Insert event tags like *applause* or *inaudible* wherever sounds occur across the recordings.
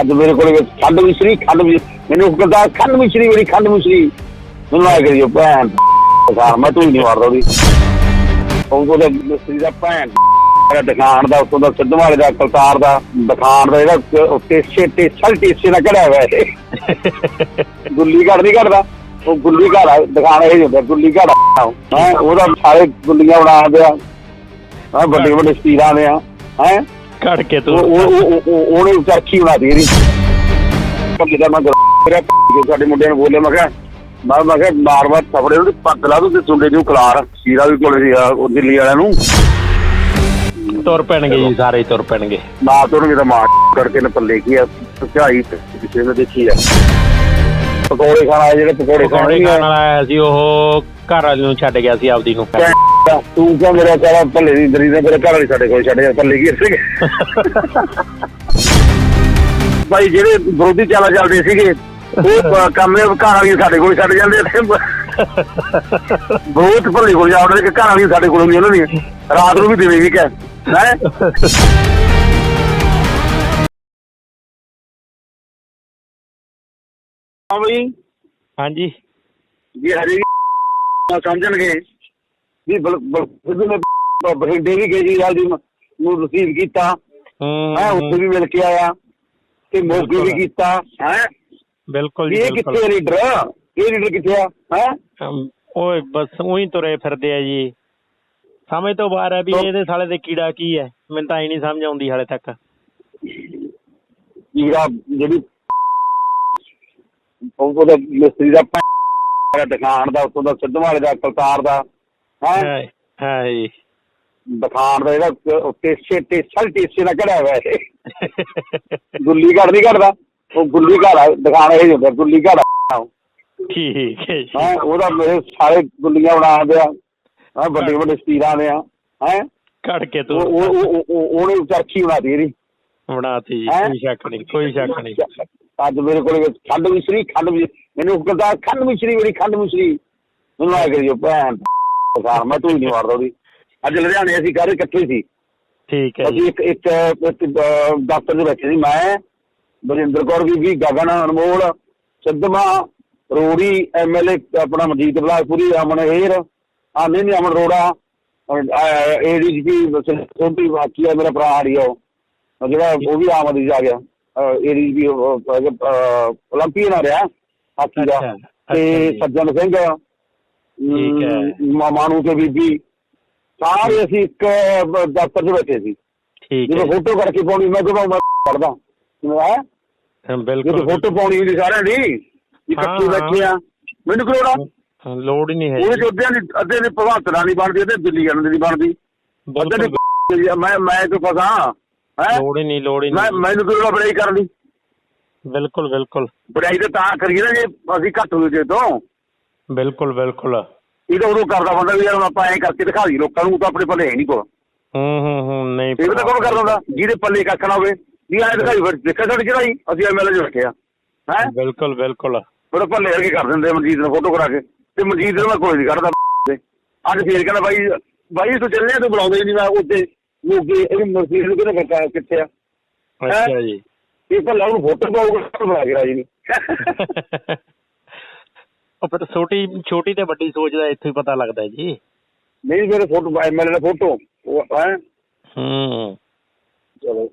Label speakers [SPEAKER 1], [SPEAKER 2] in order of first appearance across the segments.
[SPEAKER 1] ਅੱਜ ਮੇਰੇ ਕੋਲ ਖੰਡ ਮਿਸ਼ਰੀ, ਖੰਡ ਮਿ- ਮੈਨੂੰ ਕਹਿੰਦਾ ਖੰਡ ਮਿਸ਼ਰੀ ਮੇਰੀ ਖੰਡ ਮਿਸ਼ਰੀ। ਮੈਨੂੰ ਆ ਕਰਿਓ, ਭੈਣ। ਸਾਰ ਮੈਂ ਤੂੰ ਹੀ ਨਹੀਂ ਮਾਰਦਾ ਉਹਦੀ। ਉਹ ਉਹਦਾ ਮਿਸਤਰੀ ਦਾ ਭੈਣ। ਦਾ ਦੁਕਾਨ ਦਾ ਉੱਤੋਂ ਦਾ ਸਿੱਧੂ ਵਾਲੇ ਦਾ ਕਲਤਾਰ ਦਾ ਦੁਕਾਨ ਦਾ ਜਿਹੜਾ ਉੱਤੇ ਛੇਟੇ ਛਲ ਟੇਸੇ ਨਾਲ ਕੜਿਆ ਹੋਇਆ ਇਹ। ਗੁੱਲੀ ਘੜ ਨਹੀਂ ਘੜਦਾ। ਉਹ ਗੁੱਲੀ ਘੜ ਆ ਦੁਕਾਨ ਇਹ ਹੁੰਦਾ ਗੁੱਲੀ ਘੜ ਹੈ, ਉਹਦਾ ਸਾਰੇ ਗੁੱਲੀਆਂ ਬਣਾਉਂਦੇ ਆ ਹਾਂ ਵੱਡੇ ਵੱਡੇ ਸਟੀਰਾਂ ਦੇ ਆ। ਹੈ?
[SPEAKER 2] ਕੱਢ ਕੇ ਤੂੰ।
[SPEAKER 1] ਉਹ- ਉਹ- ਉਹ- ਉਹਨੇ ਚਰਖੀ ਬਣਾ ਦੀ ਇਹਦੀ। ਦਾ ਮੈਂ ਮੇਰਾ ਜੋ ਸਾਡੇ ਮੁੰਡੇ ਨੂੰ ਬੋਲਿਆ ਮੈਂ ਕਿਹਾ ਮੈਂ ਮੈਂ ਕਿਹਾ ਮਾਰ ਮਾਰ ਥਪੜੇ ਨੂੰ ਪੱਗ ਲਾ ਦੂ ਤੇ ਸੁੰਡੇ ਨੂੰ ਕਲਾਰ ਸੀਰਾ ਵੀ ਕੋਲੇ ਸੀ ਆ, ਉਹ ਦਿੱਲੀ ਵਾਲਿਆਂ ਨੂੰ।
[SPEAKER 2] ਤੁਰ ਪੈਣਗੇ ਜੀ। ਸਾਰੇ ਤੁਰ ਪੈਣਗੇ।
[SPEAKER 1] ਨਾ ਤੋਂ ਕਿਤੇ ਮਾਰ ਕਰਕੇ ਨੇ ਪੱਲੇ ਕੀ ਆ ਝਾਈ ਤੇ ਕਿਸੇ ਨੇ ਦੇਖੀ ਆ। ਪਕੌੜੇ ਖਾਣਾ ਜਿਹੜੇ ਪਕੌੜੇ ਖਾਣੇ
[SPEAKER 2] ਖਾਣ ਵਾਲਾ ਆਇਆ ਸੀ ਉਹ ਘਰ ਵਾਲੀ ਨੂੰ ਛੱਡ ਗਿਆ ਸੀ ਆਪਦੀ ਨੂੰ
[SPEAKER 1] ਤੂੰ ਕਿਉਂ ਮੇਰਾ ਸਾਰਾ ਪੱਲੇ ਦੀ ਦਰੀ ਦਾ ਮੇਰੇ ਘਰ ਵਾਲੀ ਸਾਡੇ ਕੋਲ ਛੱਡ ਜਾ ਪੱਲੇ ਕੀ ਸੀਗੇ ਭਾਈ ਜਿਹੜੇ ਵਿਰੋਧੀ ਚਾਲਾ ਚੱਲਦੇ ਸੀਗੇ ਉਹ ਅਹ, ਕੰਮ ਇਹ ਘਰ ਵਾਲੀ ਸਾਡੇ ਕੋਲ ਛੱਡ ਜਾਂਦੇ ਇੱਥੇ ਬਹੁਤ ਭੱਲੇ ਕੋਲ ਜਾਉਂਦੇ ਕਿ ਘਰ ਵਾਲੀ ਸਾਡੇ ਕੋਲ ਨਹੀਂ ਉਹਨਾਂ ਦੀ ਰਾਤ ਨੂੰ ਵੀ ਦੇਵੇਗੀ ਕਿ ਹੈ? ਹਾਂ ਬਈ।
[SPEAKER 2] ਹਾਂਜੀ।
[SPEAKER 1] ਜੀ ਹਰੇ ਸਮਝਣਗੇ। ਵੀ ਸਿੱਧੂ ਨੇ ਬਠਿੰਡੇ ਵੀ ਕੇਜਰੀਵਾਲ ਜੀ ਨੂੰ ਰਿਸੀਵ ਕੀਤਾ।
[SPEAKER 2] ਹੂੰ
[SPEAKER 1] ਉੱਥੇ ਵੀ ਮਿਲ ਕੇ ਆਇਆ ਤੇ ਮੋਗੀ ਵੀ। ਕੀਤਾ। ਹੈ?
[SPEAKER 2] ਬਿਲਕੁਲ ਜੀ
[SPEAKER 1] ਇਹ ਕਿੱਥੇ ਲੀਡਰ? ਇਹ ਲੀਡਰ ਕਿੱਥੇ ਆ? ਹੈ?
[SPEAKER 2] ਓਏ ਬਸ ਉਹੀ ਤੁਰੇ ਫਿਰਦੇ ਆ ਜੀ। ਸਮਝ ਤੋਂ ਬਾਹਰ ਹੈ ਵੀ ਇਹਦੇ ਸਾਲੇ ਦੇ ਕੀੜਾ ਕੀ ਹੈ? ਮੈਨੂੰ ਤਾਂ ਇਹ ਨਹੀਂ ਸਮਝ ਆਉਂਦੀ ਹਾਲੇ ਤੱਕ।
[SPEAKER 1] ਜੀਰਾ ਜਿਹੜੀ ਉਹ ਉਹਦਾ ਮਿਸਤਰੀ ਦਾ ਦੁਕਾਨ ਦਾ ਉੱਤੋਂ ਦਾ ਸਿੱਧੂ ਵਾਲੇ ਦਾ ਕਲਤਾਰ ਦਾ। ਹੈ।
[SPEAKER 2] ਹੈ
[SPEAKER 1] ਦੁਕਾਨ ਦਾ ਜਿਹੜਾ ਛੇਟੇ ਛਲ ਟੇਸੇ ਨਾਲ ਕੜਿਆ ਹੋਇਆ ਇਹ। *laughs* ਗੁੱਲੀ ਘੜ ਨਹੀਂ ਘੜਦਾ। ਉਹ ਗੁੱਲੀ ਘੜ ਦੁਕਾਨ ਇਹ ਹੁੰਦਾ ਗੁੱਲੀ ਘੜ।
[SPEAKER 2] ਠੀਕ ਹੈ
[SPEAKER 1] ਹੈਂ ਉਹਦਾ ਮੇਰੇ ਸਾਰੇ ਗੁੱਲੀਆਂ ਬਣਾਉਂਦੇ ਆ। ਹਾਂ ਵੱਡੇ ਵੱਡੇ ਸਟੀਰਾਂ ਦੇ ਆ। ਹੈ?
[SPEAKER 2] ਕੱਢ ਕੇ ਤੂੰ
[SPEAKER 1] ਉਹ- ਉਹ- ਉਹ- ਉਹਨੇ ਚਰਖੀ ਬਣਾ ਦੀ ਇਹਦੀ।
[SPEAKER 2] ਬਣਾਤੀ ਜੀ? ਕੋਈ ਸ਼ੱਕ ਨਹੀਂ ਕੋਈ ਸ਼ੱਕ ਨਹੀਂ।
[SPEAKER 1] ਅੱਜ ਮੇਰੇ ਕੋਲ ਖੰਡ ਮਿਸ਼ਰੀ ਖੰਡ ਮੈਨੂੰ ਕਹਿੰਦਾ ਖੰਡ ਮਿਸ਼ਰੀ ਮੇਰੀ ਖੰਡ ਮਿਸ਼ਰੀ। ਮੈਨੂੰ ਆ ਕਰਿਓ ਭੈਣ। ਪਸਾਰ ਮੈਂ ਧੂਈ ਨਹੀਂ ਮਾਰਦਾ ਉਹਦੀ। ਅੱਜ ਲੁਧਿਆਣੇ ਅਸੀਂ ਸਾਰੇ ਇਕੱਠੇ ਸੀ।
[SPEAKER 2] ਠੀਕ ਹੈ
[SPEAKER 1] ਅਸੀਂ ਇੱਕ ਇੱਕ ਦਫ਼ਤਰ ਦੇ ਬੈਠੇ ਸੀ। ਮੈਂ ਬਰਿੰਦਰ ਕੌਰ ਵੀ ਗਗਨ ਅਨਮੋਲ ਸਿੱਧਮਾ ਰੋੜੀ ਐਮਐਲਏ ਆਪਣਾ ਮਜੀਦ ਬਲਾਸਪੁਰੀ ਅਮਨ ਹੇਰ ਆ ਨਹੀਂ ਨਹੀਂ ਅਮਨ ਰੋੜਾ ਏਡੀਜੀਪੀ ਸੋਢੀ ਬਾਕੀ ਆ ਮੇਰਾ ਭਰਾ ਆੜੀਆ ਉਹ। ਜਿਹੜਾ ਉਹ ਵੀ ਆਮ ਆਦਮੀ ਆ ਗਿਆ। ਏਡੀਜੀਪੀ 올림픽ੀਅਨ ਆ ਰਿਹਾ ਹਾਕੀ ਦਾ। ਤੇ ਸੱਜਣ ਸਿੰਘ
[SPEAKER 2] ਠੀਕ ਹੈ।
[SPEAKER 1] ਮਾਣੂ ਤੇ ਬੀਬੀ। ਸਾਰੇ ਅਸੀਂ ਇੱਕ ਦਫ਼ਤਰ 'ਚ ਬੈਠੇ ਸੀ।
[SPEAKER 2] ਠੀਕ
[SPEAKER 1] ਜਦੋਂ
[SPEAKER 2] ਹੈ।
[SPEAKER 1] ਫੋਟੋ ਕਰਕੇ ਪਾਉਣੀ ਮੈਂ ਕਿਹਾ ਮੈਂ ਪੜਦਾ ਹੈ?
[SPEAKER 2] ਹਾਂ,
[SPEAKER 1] ਜਦੋਂ
[SPEAKER 2] ਬਿਲਕੁਲ
[SPEAKER 1] ਫੋਟੋ ਪਾਉਣੀ ਹੁੰਦੀ ਸਾਰਿਆਂ ਦੀ
[SPEAKER 2] ਹਾਂ,
[SPEAKER 1] ਇਕੱਠੇ
[SPEAKER 2] ਹਾਂ।
[SPEAKER 1] ਬੈਠੇ ਆ। ਮੈਨੂੰ ਕਿਹੜਾ
[SPEAKER 2] ਹਾਂ, ਲੋੜ ਹੀ ਨਹੀਂ ਹੈ
[SPEAKER 1] ਉਹਦੇ। ਚ ਅੱਧਿਆਂ ਦੀ ਅੱਧੇ ਦੀ ਭਗਵੰਤ ਨਾਲ ਨਹੀਂ ਬਣਦੀ ਅੱਧੇ ਦਿੱਲੀ ਵਾਲਿਆਂ ਦੀ ਨਹੀਂ ਬਣਦੀ। ਅੱਧੇ
[SPEAKER 2] ਬਿਲਕੁਲ।
[SPEAKER 1] ਦੀ ਮੈਂ ਮੈਂ ਕਿਉਂ ਫਸਾਂ ਹੈ?
[SPEAKER 2] ਲੋੜ ਹੀ ਨਹੀਂ ਲੋੜ ਹੀ
[SPEAKER 1] ਮੈਂ
[SPEAKER 2] ਨਹੀਂ।
[SPEAKER 1] ਮੈਨੂੰ ਕਿਹੜਾ ਬੜਾਈ ਕਰਨ ਦੀ?
[SPEAKER 2] ਬਿਲਕੁਲ ਬਿਲਕੁਲ।
[SPEAKER 1] ਬੜਾਈ ਤਾਂ ਤਾਂ ਕਰੀਏ ਨਾ ਜੇ ਅਸੀਂ ਘੱਟ ਹੋਏ ਜੇ ਤੋਂ।
[SPEAKER 2] ਬਿਲਕੁਲ ਬਿਲਕੁਲ।
[SPEAKER 1] ਇਹ ਤਾਂ ਉਦੋਂ ਕਰਦਾ ਬੰਦਾ ਵੀ ਯਾਰ ਹੁਣ ਆਪਾਂ ਐਂ ਕਰਕੇ ਦਿਖਾ ਦਈਏ ਲੋਕਾਂ ਨੂੰ ਤਾਂ ਆਪਣੇ ਪੱਲੇ ਹੈ ਨਹੀਂ ਕੋਲ।
[SPEAKER 2] ਹੂੰ ਹੂੰ ਹੂੰ ਨਹੀਂ
[SPEAKER 1] ਇਹ ਵੀ ਤਾਂ ਕੌਣ ਕਰਦਾ ਹੁੰਦਾ? ਜਿਹਦੇ ਪੱਲੇ ਕੱਖ ਨਾ ਹੋਵੇ। ਵੀ ਐਂ ਦਿਖਾਈ ਫਿਰ ਦੇਖਿਆ ਸਾਡੀ ਚੜਾਈ ਅਸੀਂ ਐਮਐਲਏ ਚ ਬੈਠੇ ਆ। ਹੈ?
[SPEAKER 2] ਬਿਲਕੁਲ ਬਿਲਕੁਲ।
[SPEAKER 1] ਉਹਦੇ ਭੱਲੇ ਵਰਗੇ ਕਰ ਦਿੰਦੇ ਆ ਮਨਜੀਤ ਨੂੰ ਫੋਟੋ ਕਰਾ ਕੇ। ਤੇ ਮਨਜੀਤ ਨੂੰ ਮੈਂ ਕੋਈ ਨਹੀਂ ਕੱਢਦਾ। ਅੱਜ ਫੇਰ ਕਹਿੰਦਾ ਬਾਈ ਬਾਈ ਤੂੰ ਚੱਲਿਆ ਤੂੰ ਬੁਲਾਉਂਦਾ ਹੀ ਨਹੀਂ ਮੈਂ ਉੱਤੇ ਮੋਗੇ ਇਹ ਮਰਸੀਦ ਨੂੰ ਕਿਹਨੇ ਬੱਕਾ ਕਿੱਥੇ ਆ?
[SPEAKER 2] ਅੱਛਾ ਜੀ।
[SPEAKER 1] ਇਹ ਭੱਲਾ ਉਹਨੂੰ ਫੋਟੋ ਪਾਉਗਾ ਬਣਾ ਕੇ ਰਾਜੀ ਨਹੀਂ *laughs*
[SPEAKER 2] ਉਹ ਫਿਰ ਛੋਟੀ ਛੋਟੀ ਤੇ ਵੱਡੀ ਸੋਚ ਦਾ ਇੱਥੇ ਹੀ ਪਤਾ ਲੱਗਦਾ ਹੈ ਜੀ।
[SPEAKER 1] ਨਹੀਂ ਮੇਰੇ ਫੋਟੋ ਐਮਐਲਏ ਦਾ ਫੋਟੋ ਉਹ ਹੈ।
[SPEAKER 2] ਹੂੰ।
[SPEAKER 1] ਚਲੋ।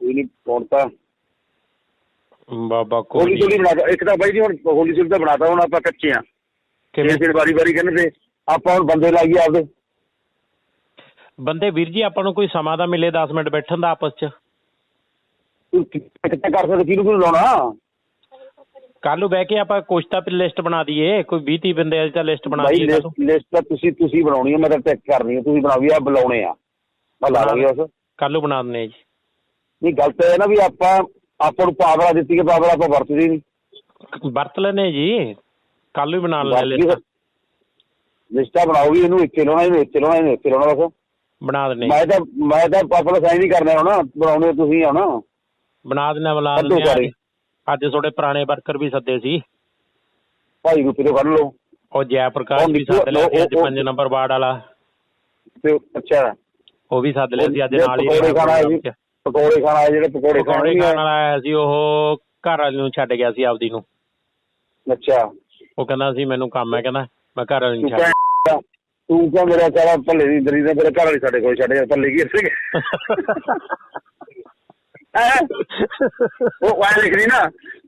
[SPEAKER 1] ਕੋਈ ਨਹੀਂ ਪਾਉਣਤਾ
[SPEAKER 2] ਬਾਬਾ
[SPEAKER 1] ਹੋਲੀ
[SPEAKER 2] ਕੋਈ
[SPEAKER 1] ਹੋਲੀ ਬਣਾਤਾ ਇੱਕ ਤਾਂ ਬਾਈ ਜੀ ਹੁਣ ਹੋਲੀ ਹੋਲੀ ਤਾਂ ਬਣਾਤਾ ਹੁਣ ਆਪਾਂ ਕੱਚੇ ਆ।
[SPEAKER 2] ਕਿਵੇਂ?
[SPEAKER 1] ਫਿਰ ਵਾਰੀ ਵਾਰੀ ਕਹਿੰਦੇ ਤੇ ਆਪਾਂ ਹੁਣ ਬੰਦੇ ਲਾਈਏ ਆਪਦੇ।
[SPEAKER 2] ਬੰਦੇ ਵੀਰ ਜੀ ਆਪਾਂ ਨੂੰ ਕੋਈ ਸਮਾਂ ਦਾ ਮਿਲੇ 10 ਮਿੰਟ ਬੈਠਣ ਦਾ ਆਪਸ ਚ।
[SPEAKER 1] ਕਿੱਥੇ ਕਰ ਸਕਦੇ? ਕਿਹਨੂੰ ਕਿਹਨੂੰ ਲਾਉਣਾ?
[SPEAKER 2] ਕੱਲ ਨੂੰ ਬਹਿ ਕੇ ਆਪਾਂ ਕੁਛ ਤਾਂ ਲਿਸਟ ਬਣਾ ਦਈਏ ਕੋਈ 20 30 ਬੰਦੇ ਦੀ ਤਾਂ ਲਿਸਟ ਬਣਾ ਦਈਏ ਕੱਲ੍ਹ ਨੂੰ।
[SPEAKER 1] ਲਿਸਟ ਤਾਂ ਤੁਸੀਂ ਤੁਸੀਂ ਬਣਾਉਣੀ ਹੈ ਮੈਂ ਤਾਂ ਚੈੱਕ ਕਰਨੀ ਹੈ ਤੁਸੀਂ ਬਣਾਵੀ ਆ ਬੁਲਾਉਣੇ ਆ। ਮੈਂ ਲਾ ਲਾਂਗੇ ਉਸ।
[SPEAKER 2] ਕੱਲ੍ਹ ਨੂੰ ਬਣਾ ਹਾਂ ਜੀ।
[SPEAKER 1] ਨਹੀਂ ਗੱਲ ਤਾਂ ਇਹ ਨਾ ਵੀ ਆਪਾਂ ਆਪਾਂ ਨੂੰ ਪਾਵਰਾ ਦਿੱਤੀ ਹੈ ਪਾਵਰਾ ਆਪਾਂ ਵਰਤਦੇ ਨਹੀਂ
[SPEAKER 2] ਵਰਤ ਲੈਨੇ ਜੀ। ਕੱਲ ਹੀ ਬਣਾ ਲੈਣੇ ਲਿਸਟ
[SPEAKER 1] ਲਿਸਟਾਂ ਬਣਾਓ ਵੀ ਇਹਨੂੰ ਇੱਥੇ ਲਾਉਣਾ ਇਹਨੂੰ ਇੱਥੇ ਲਾਉਣਾ ਇਹਨੂੰ ਇੱਥੇ ਲਾਉਣਾ ਬਸ।
[SPEAKER 2] ਬਣਾ ਦਿੰਦੇ
[SPEAKER 1] ਮੈਂ ਤਾਂ ਮੈਂ ਤਾਂ ਆਪਣਾ ਸਾਈਨ ਹੀ ਕਰਨਾ ਹੁਣ ਬਣਾਉਣੇ ਤੁਸੀਂ ਆ ਨਾ।
[SPEAKER 2] ਬਣਾ ਹਾਂ, ਬੁਲਾ
[SPEAKER 1] ਸਾਰੇ।
[SPEAKER 2] ਅੱਜ। ਤੁਹਾਡੇ ਪੁਰਾਣੇ ਵਰਕਰ ਵੀ ਸੱਦੇ ਸੀ।
[SPEAKER 1] ਭਾਈ ਰੁਪਏ ਤੋਂ ਕੱਢ ਲਓ।
[SPEAKER 2] ਉਹ ਜੈ ਪ੍ਰਕਾਸ਼
[SPEAKER 1] ਉਹ
[SPEAKER 2] ਵੀ
[SPEAKER 1] ਨਿੱਕੂ-
[SPEAKER 2] ਸੱਦ ਲਿਆ ਸੀ ਅੱਜ
[SPEAKER 1] ਉਹ-
[SPEAKER 2] 5 ਨੰਬਰ ਵਾਰਡ ਵਾਲਾ।
[SPEAKER 1] ਤੇ ਅੱਛਾ।
[SPEAKER 2] ਉਹ ਵੀ ਸੱਦ ਲਿਆ ਸੀ ਅੱਜ ਨਾਲ ਹੀ
[SPEAKER 1] ਪਕੌੜੇ ਖਾਣਾ ਹੈ ਜੀ।
[SPEAKER 2] ਰਹਿਣਾ
[SPEAKER 1] ਪਕੌੜੇ ਖਾਣ ਆਏ ਜਿਹੜੇ ਪਕੌੜੇ ਖਾਣ
[SPEAKER 2] ਪਕੌੜੇ
[SPEAKER 1] ਨਹੀਂ
[SPEAKER 2] ਖਾਣ
[SPEAKER 1] ਆਏ
[SPEAKER 2] ਵਾਲਾ ਆਇਆ ਸੀ ਉਹ ਘਰ ਵਾਲੀ ਨੂੰ ਛੱਡ ਗਿਆ ਸੀ ਆਪਦੀ ਨੂੰ।
[SPEAKER 1] ਅੱਛਾ।
[SPEAKER 2] ਉਹ ਕਹਿੰਦਾ ਸੀ ਮੈਨੂੰ ਕੰਮ ਹੈ ਕਹਿੰਦਾ ਮੈਂ ਘਰ ਵਾਲੀ ਨੂੰ
[SPEAKER 1] ਤੂੰ
[SPEAKER 2] ਛੱਡ
[SPEAKER 1] ਕਹਿ ਤੂੰ ਕਿਉਂ ਮੇਰਾ ਸਾਰਾ ਭੱਲੇ ਦੀ ਦਰੀ ਦਾ ਮੇਰੇ ਘਰ ਵਾਲੀ ਸਾਡੇ ਕੋਲ ਛੱਡ ਗਿਆ ਭੱਲੇ ਕੀ ਹੈਂ? *laughs* ਉਹ ਐ ਲਿਖਦੀ ਨਾ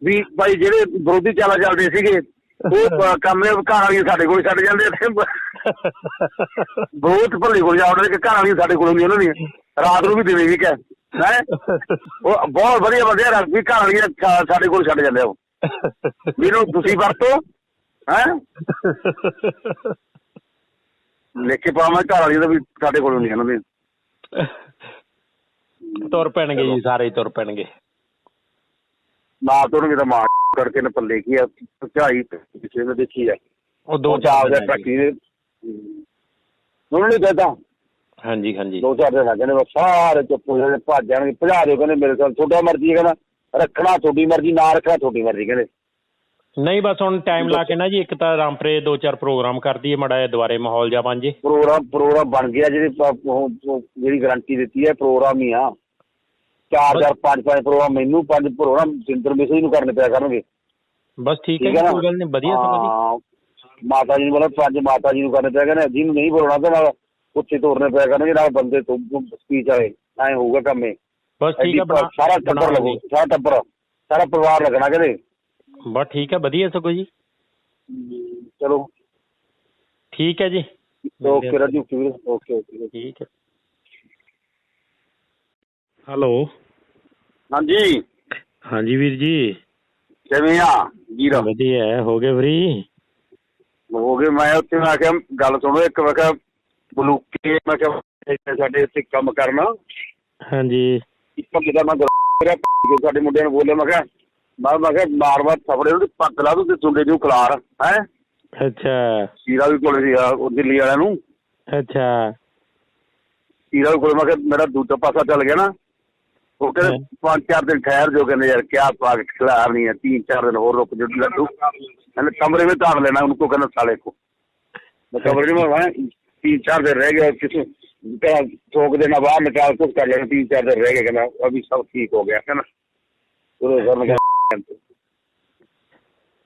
[SPEAKER 1] ਵੀ ਭਾਈ ਜਿਹੜੇ ਵਿਰੋਧੀ ਚਾਲਾ ਚੱਲਦੇ ਸੀਗੇ ਉਹ *laughs* ਅਹ, ਕੰਮ ਇਹ ਘਰ ਵਾਲੀਆਂ ਸਾਡੇ ਕੋਲ ਛੱਡ ਜਾਂਦੇ ਇੱਥੇ ਬਹੁਤ ਭੱਲੇ ਕੋਲ ਜਾਉਂਦੇ ਕਿ ਘਰ ਵਾਲੀਆਂ ਸਾਡੇ ਕੋਲ ਨਹੀਂ ਉਹਨਾਂ ਦੀਆਂ। ਰਾਤ ਨੂੰ ਵੀ ਵੀ ਕਹਿ ਹੈ? ਉਹ ਬਹੁਤ ਵਧੀਆ ਵਧੀਆ ਰੱਖ ਵੀ ਘਰ ਵਾਲੀਆਂ ਸਾ- ਸਾਡੇ ਕੋਲ ਛੱਡ ਜਾਂਦੇ ਆ ਉਹ। ਵੀ ਇਹਨੂੰ ਤੁਸੀਂ ਵਰਤੋ ਹੈ? *laughs* ਲਿਖ ਕੇ ਪਾਵਾਂ ਘਰ ਵਾਲੀਆਂ ਦਾ ਵੀ ਸਾਡੇ ਕੋਲ ਨਹੀਂ ਉਹਨਾਂ ਦੀਆਂ।
[SPEAKER 2] ਤੁਰ ਪੈਣਗੇ ਜੀ ਸਾਰੇ ਹੀ ਤੁਰ ਪੈਣਗੇ।
[SPEAKER 1] ਨਾ ਤੋੜਨਗੇ ਤਾਂ ਮਾਰ ਕਰਕੇ ਨੇ ਪੱਲੇ ਕੀ ਆ ਝਾਈ ਪਿੱਛੇ ਨੇ ਦੇਖੀ ਆ।
[SPEAKER 2] ਉਹ ਦੋ
[SPEAKER 1] ਦੋ ਚਾਰ ਦੇ ਟੱਕੀ ਦੇ ਉਹਨਾਂ ਨੇ। ਕਹਤਾ
[SPEAKER 2] ਹਾਂਜੀ ਹਾਂਜੀ।
[SPEAKER 1] ਦੋ ਚਾਰ ਦਿਨ ਲੱਗੇ ਨੇ ਬਸ ਸਾਰੇ ਚੁੱਪ ਹੋ ਜਾਣੇ ਭੱਜ ਜਾਣਗੇ। ਭਜਾ ਦਿਓ ਕਹਿੰਦੇ ਮੇਰੇ ਕੋਲ ਤੁਹਾਡਾ ਮਰਜ਼ੀ ਕਹਿੰਦਾ ਰੱਖਣਾ ਤੁਹਾਡੀ ਮਰਜ਼ੀ ਨਾ ਰੱਖਣਾ ਤੁਹਾਡੀ ਮਰਜ਼ੀ ਕਹਿੰਦੇ।
[SPEAKER 2] ਨਹੀਂ ਬਸ ਹੁਣ ਟਾਈਮ ਲਾ ਕੇ ਨਾ ਜੀ ਇੱਕ ਤਾਂ ਰਾਮਪਰੇ ਦੋ ਚਾਰ ਪ੍ਰੋਗਰਾਮ ਕਰ ਦਈਏ ਮੜਾ ਜਿਹਾ ਦੁਬਾਰੇ ਮਾਹੌਲ ਜਾ ਬਣ ਜੇ।
[SPEAKER 1] ਪ੍ਰੋਗਰਾਮ ਪ੍ਰੋਗਰਾਮ ਬਣ ਗਿਆ ਜਿਹੜੀ ਜਿਹੜੀ ਗਾਰੰਟੀ ਦਿੱਤੀ ਹੈ ਪ੍ਰੋਗਰਾਮ ਹੀ ਆ। ਚਾਰ ਚਾਰ ਪੰਜ ਪੰਜ ਪ੍ਰੋਗਰਾਮ ਮੈਨੂੰ ਪੰਜ ਪ੍ਰੋਗਰਾਮ ਜਿੰਦਰ ਮਿਸਰੀ ਨੂੰ ਕਰਨੇ ਪਿਆ ਕਰਨਗੇ।
[SPEAKER 2] ਬਸ ਠੀਕ ਹੈ ਜੀ
[SPEAKER 1] ਨਾ?
[SPEAKER 2] ਕੋਈ ਗੱਲ ਨਹੀਂ ਵਧੀਆ ਸਮਾਂ ਜੀ।
[SPEAKER 1] ਹਾਂ, ਮਾਤਾ ਜੀ ਨੂੰ ਬੋਲਾ ਪੰਜ ਮਾਤਾ ਜੀ ਨੂੰ ਕਰਨੇ ਪਿਆ ਕਰਨੇ ਜਿਹਨੂੰ ਨਹੀਂ ਬੋਲਣਾ ਤੇ ਨਾਲ ਉੱਥੇ ਤੋਰਨੇ ਪਿਆ ਕਰਨਗੇ ਨਾਲ ਬੰਦੇ ਤੋਂ ਸਪੀਚ ਵਾਲੇ ਐ ਹੋਊਗਾ ਕੰਮ
[SPEAKER 2] ਬਸ ਠੀਕ ਹੈ
[SPEAKER 1] ਸਾਰਾ ਟੱਬਰ ਲੱਗੋ। ਸਾਰਾ ਟੱਬਰ ਸਾਰਾ ਪਰਿਵਾਰ ਲੱਗਣਾ ਕਹਿੰਦੇ
[SPEAKER 2] ਬਸ ਠੀਕ ਹੈ ਵਧੀਆ ਸਗੋਂ ਜੀ।
[SPEAKER 1] ਚਲੋ।
[SPEAKER 2] ਠੀਕ ਹੈ ਜੀ।
[SPEAKER 1] ਓਕੇ ਰਾਜੂ ਓਕੇ ਓਕੇ
[SPEAKER 2] ਠੀਕ ਹੈ। ਹੈਲੋ।
[SPEAKER 1] ਹਾਂਜੀ।
[SPEAKER 2] ਹਾਂਜੀ ਵੀਰ ਜੀ।
[SPEAKER 1] ਕਿਵੇਂ ਆ ਜੀਰਾ?
[SPEAKER 2] ਵਧੀਆ ਹੈ, ਹੋ ਗਏ ਫਰੀ?
[SPEAKER 1] ਹੋ ਗਏ ਮੈਂ ਉੱਥੇ ਮੈਂ ਕਿਹਾ ਗੱਲ ਸੁਣੋ ਇੱਕ ਮੈਂ ਕਿਹਾ ਬਲੂਕੇ ਮੈਂ ਕਿਹਾ ਇੱਥੇ ਸਾਡੇ ਇੱਥੇ ਕੰਮ ਕਰਨਾ।
[SPEAKER 2] ਹਾਂਜੀ।
[SPEAKER 1] ਇੱਕ ਕਿਦਾ ਮੈਂ ਕਿ ਸਾਡੇ ਮੁੰਡਿਆਂ ਨੂੰ ਬੋਲਿਆ ਮੈਂ ਕਿਹਾ ਮੈਂ ਮੈਂ ਕਿਹਾ ਮਾਰ ਮਾਰ ਥਪੜੇ ਨੂੰ ਪੱਗ ਲਾ ਦੂ ਤੇ ਸੁੰਡੇ ਨੂੰ ਖਲਾਰ ਹੈ?
[SPEAKER 2] ਅੱਛਾ।
[SPEAKER 1] ਸੀਰਾ ਵੀ ਕੋਲ ਸੀ ਆ, ਉਹ ਦਿੱਲੀ ਵਾਲਿਆਂ ਨੂੰ।
[SPEAKER 2] ਅੱਛਾ।
[SPEAKER 1] ਸੀਰਾ ਵੀ ਕੋਲ ਮੈਂ ਕਿਹਾ ਮੇਰਾ ਦੂਜਾ ਪਾਸਾ ਚੱਲ ਗਿਆ ਨਾ। ਉਹ ਕਹਿੰਦੇ
[SPEAKER 2] ਹਾਂ।
[SPEAKER 1] ਪੰਜ ਚਾਰ ਦਿਨ ਠਹਿਰ ਜੋ ਕਹਿੰਦੇ ਯਾਰ ਕਿਆ ਪਾਗ ਖਿਲਾਰ ਨਹੀਂ ਹੈ तीन चार दिन और रुक जो लड्डू मैंने कमरे में ताड़ लेना उनको कहना साले को मैं कमरे में वहाँ तीन चार दिन रह गए किसी कहना ठोक देना बाहर निकाल कुछ कर लेना तीन चार दिन रह गए कहना अभी सब ठीक हो गया है ना पूरे घर में कहना,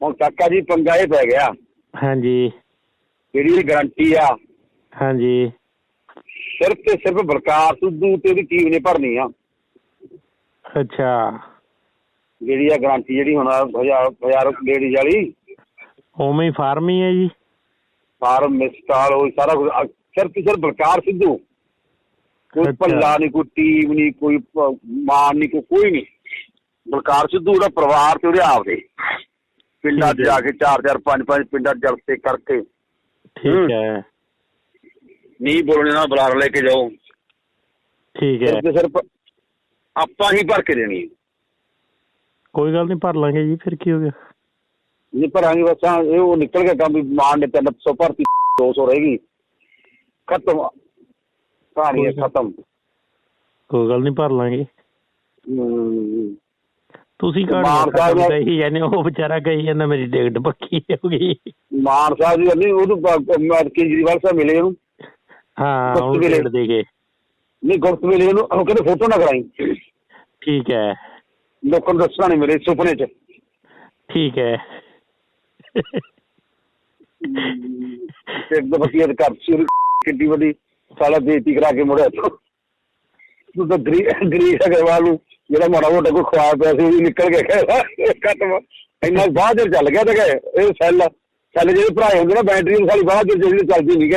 [SPEAKER 1] ਹੁਣ ਕਾਕਾ ਜੀ ਪੰਗਾ ਇਹ ਪੈ ਗਿਆ
[SPEAKER 2] ਹਾਂਜੀ
[SPEAKER 1] ਜਿਹੜੀ ਗਾਰੰਟੀ ਆ
[SPEAKER 2] ਹਾਂਜੀ
[SPEAKER 1] ਸਿਰਫ ਤੇ ਸਿਰਫ ਬਲਕਾਰ ਸਿੱਧੂ ਤੇ ਉਹਦੀ ਟੀਮ ਨੇ ਭਰਨੀ ਆ
[SPEAKER 2] ਅੱਛਾ।
[SPEAKER 1] ਜਿਹੜੀ ਆ ਗਾਰੰਟੀ ਜਿਹੜੀ ਹੁਣ ਹਜ਼ਾਰ ਹਜ਼ਾਰ ਲੇਡੀ ਵਾਲੀ।
[SPEAKER 2] ਉਵੇਂ ਹੀ ਫਾਰਮ ਹੀ ਹੈ ਜੀ।
[SPEAKER 1] ਫਾਰਮ ਮਿਸਟਾਲ ਉਹ ਸਾਰਾ ਕੁਝ ਸਿਰਫ ਸਿਰਫ ਬਲਕਾਰ ਸਿੱਧੂ। ਕੋਈ। ਭੱਲਾ ਨਹੀਂ ਕੋਈ ਟੀਮ ਨਹੀਂ ਕੋਈ ਮਾਨ ਨਹੀਂ ਕੋਈ ਨਹੀਂ। ਬਲਕਾਰ ਸਿੱਧੂ ਦਾ ਪਰਿਵਾਰ ਤੇ ਉਹਦੇ ਆਪਦੇ। ਪਿੰਡਾਂ 'ਚ। ਜਾ ਕੇ ਚਾਰ ਚਾਰ ਪੰਜ ਪੰਜ ਪਿੰਡਾਂ 'ਚ ਜਲਸੇ ਕਰਕੇ।
[SPEAKER 2] ਠੀਕ
[SPEAKER 1] ਹੂੰ। ਨਹੀਂ ਬੋਲਣੇ ਬੁਲਾਰ ਲੈ ਕੇ ਜਾਓ।
[SPEAKER 2] ਠੀਕ ਹੈ।
[SPEAKER 1] ਸਿਰਫ ਆਪਾਂ ਹੀ ਭਰ ਕੇ ਦੇਣੀ ਹੈ।
[SPEAKER 2] ਕੋਈ ਗੱਲ ਨਹੀਂ ਭਰ ਲਾਂਗੇ ਜੀ ਫਿਰ ਕੀ ਹੋ ਗਿਆ?
[SPEAKER 1] ਨਹੀਂ ਭਰਾਂਗੇ ਬਸ ਆਹ ਇਹ ਉਹ ਨਿਕਲ ਗਿਆ ਕੰਮ ਵੀ ਮਾਨ ਨੇ 300 ਭਰਤੀ 200 ਰਹੇਗੀ ਖਤਮ।
[SPEAKER 2] ਗੱਲ-
[SPEAKER 1] ਖਤਮ।
[SPEAKER 2] ਕੋਈ ਗੱਲ ਨਹੀਂ ਭਰ ਲਾਂਗੇ।
[SPEAKER 1] ਹਮ,
[SPEAKER 2] ਤੁਸੀਂ
[SPEAKER 1] ਮਾਨ
[SPEAKER 2] ਕਾਹਨੂੰ
[SPEAKER 1] ਸਾਹਿਬ ਨਾਲ-
[SPEAKER 2] ਕਹੀ ਜਾਂਦੇ ਹੋ? ਉਹ ਵਿਚਾਰਾ ਕਹੀ ਜਾਂਦਾ ਮੇਰੀ ਟਿਕਟ ਪੱਕੀ ਹੋ ਗਈ।
[SPEAKER 1] ਮਾਨ ਸਾਹਿਬ ਜੀ ਨਹੀਂ ਉਹਨੂੰ ਬ- ਮੈਂ ਕੇਜਰੀਵਾਲ ਸਾਹਿਬ ਮਿਲੇ ਉਹਨੂੰ।
[SPEAKER 2] ਹਾਂ ਉਹ
[SPEAKER 1] ਵੇਲੇ।
[SPEAKER 2] ਟਿਕਟ ਦੇ ਗਏ
[SPEAKER 1] ਨਹੀਂ ਗੁਪਤ ਮਿਲੇ ਉਹਨੂੰ ਉਹ ਕਹਿੰਦੇ ਫੋਟੋ ਨਾ ਕਰਾਈ।
[SPEAKER 2] ਠੀਕ ਹੈ
[SPEAKER 1] ਲੋਕਾਂ ਨੂੰ ਦੱਸਣਾ ਨਹੀਂ ਮੇਰੇ ਸੁਪਨੇ 'ਚ
[SPEAKER 2] ਠੀਕ ਹੈ
[SPEAKER 1] ਤੇ ਇੱਕ ਦਫਾ ਕੀ ਕਰ ਸੀ ਉਹਦੀ ਕਿੱਡੀ ਵੱਡੀ ਸਾਲਾ ਬੇਇੱਜ਼ਤੀ ਕਰਾ ਕੇ ਮੁੜਿਆ ਤੂੰ ਤਾਂ ਗਰੀ ਗਰੀਸ਼ ਅਗਰਵਾਲ ਨੂੰ ਜਿਹੜਾ ਮਾੜਾ ਮੋਟਾ ਕੋਈ ਖਵਾ ਪਿਆ ਸੀ ਉਹ ਵੀ ਨਿਕਲ ਕੇ ਗਿਆ ਖਤਮ ਇੰਨਾ ਬਾਅਦ ਚ ਚੱਲ ਗਿਆ ਤੇ ਗਏ ਇਹ ਸੈੱਲ ਸੈੱਲ ਜਿਹੜੇ ਭਰਾਏ ਹੁੰਦੇ ਨਾ ਬੈਟਰੀ ਨੂੰ ਸਾਲੀ ਬਾਅਦ ਚ ਜਿਹੜੀ ਚੱਲਦੀ ਨਹੀਂ ਗਾ